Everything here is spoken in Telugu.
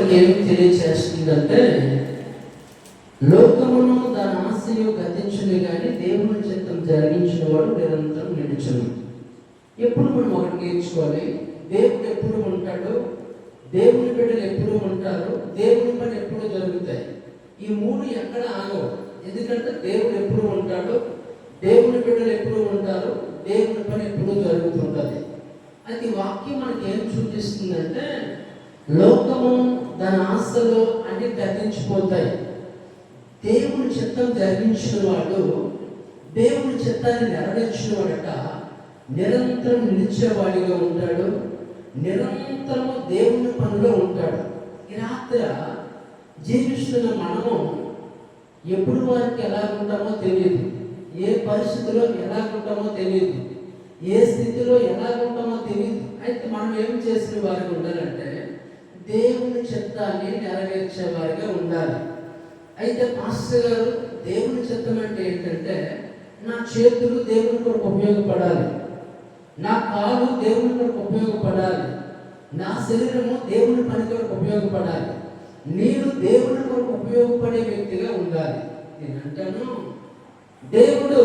ఏం తెలియచేస్తుందంటే లోకమును దాని ఆశయు గతించును కానీ దేవుని చిత్తం జరిగించిన వాడు నిరంతరం నిలిచను. ఎప్పుడు మనం ఒకటి నేర్చుకోవాలి? దేవుడు ఎప్పుడు ఉంటాడు దేవుని బిడ్డలు ఎప్పుడు ఉంటారు దేవుని పని ఎప్పుడు జరుగుతాయి? ఈ మూడు ఎక్కడ ఆగవు. ఎందుకంటే దేవుడు ఎప్పుడు ఉంటాడు దేవుని బిడ్డలు ఎప్పుడు ఉంటారు దేవుని పని ఎప్పుడు జరుగుతుంటుంది. అది వాక్యం మనకి ఏం చూపిస్తుందంటే లోకము దాని ఆశలు అన్ని తగ్గించిపోతాయి. దేవుని చిత్తం జరిగించిన వాడు దేవుని చిత్తాన్ని నెరవేర్చిన వాడట నిరంతరం నిలిచేవాడిగా ఉంటాడు. నిరంతరము దేవుని పనిలో ఉంటాడు. ఈ రాత్రి జీవిస్తున్న మనము ఎప్పుడు వారికి ఎలా ఉంటామో తెలియదు. ఏ పరిస్థితిలో ఎలా ఉంటామో తెలియదు. ఏ స్థితిలో ఎలా ఉంటామో తెలియదు. అయితే మనం ఏం చేసిన వారికి ఉండాలంటే దేవుని చిత్తాన్ని నెరవేర్చే వారిగా ఉండాలి. అయితే పాస్టర్ గారు దేవుని చిత్తం అంటే ఏంటంటే నా చేతులు దేవుని కొరకు ఉపయోగపడాలి. నా కాలు దేవుని కొరకు ఉపయోగపడాలి. నా శరీరము దేవుని పని కొరకు ఉపయోగపడాలి. నేను దేవుని కొరకు ఉపయోగపడే వ్యక్తిగా ఉండాలి. నేను అంటాను దేవుడు